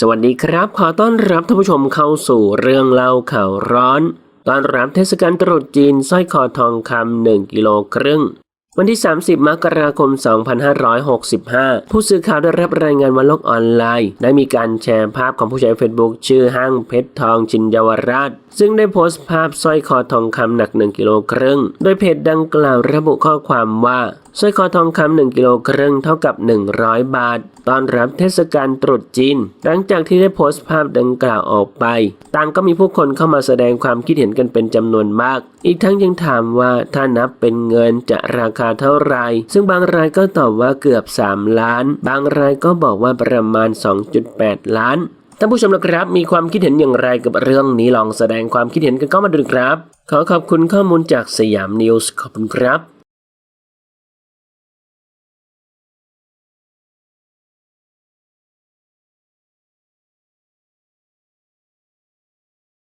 สวัสดีครับ ขอต้อนรับท่านผู้ชมเข้าสู่เรื่องเล่าข่าวร้อนตอนรับเทศกาลตรุษจีนสร้อยคอทองคำหนึ่งกิโลครึ่ง วันที่ 30 มกราคม 2565 ผู้สื่อข่าวได้รับรายงานว่าโลกออนไลน์ ได้มีการแชร์ภาพของผู้ใช้เฟซบุ๊กชื่อห้างเพชรทองชินเยาวราช ซึ่งได้โพสต์ภาพสร้อยคอทองคำหนัก 1 กิโลครึ่ง โดยเพจดังกล่าวระบุข้อความว่าสร้อยคอทองคำ1กิโลครึ่งเท่ากับ 100 บาท ตอนรับเทศกาลตรุษจีน หลังจากที่ได้โพสต์ภาพดังกล่าวออกไป ต่างก็มีผู้คนเข้ามาแสดงความคิดเห็นกันเป็นจำนวนมาก อีกทั้งยังถามว่าถ้านับเป็นเงินจะราคาเท่าไหร่ซึ่งบางรายก็ตอบว่าเกือบ 3 ล้าน บางรายก็บอกว่าประมาณ 2.8 ล้านท่านผู้ชมนะครับ มีความคิดเห็นอย่างไรกับเรื่องนี้ลองแสดงความคิดเห็นกันเข้ามาดูครับ ขอขอบคุณข้อมูลจากสยามนิวส์ขอบคุณครับ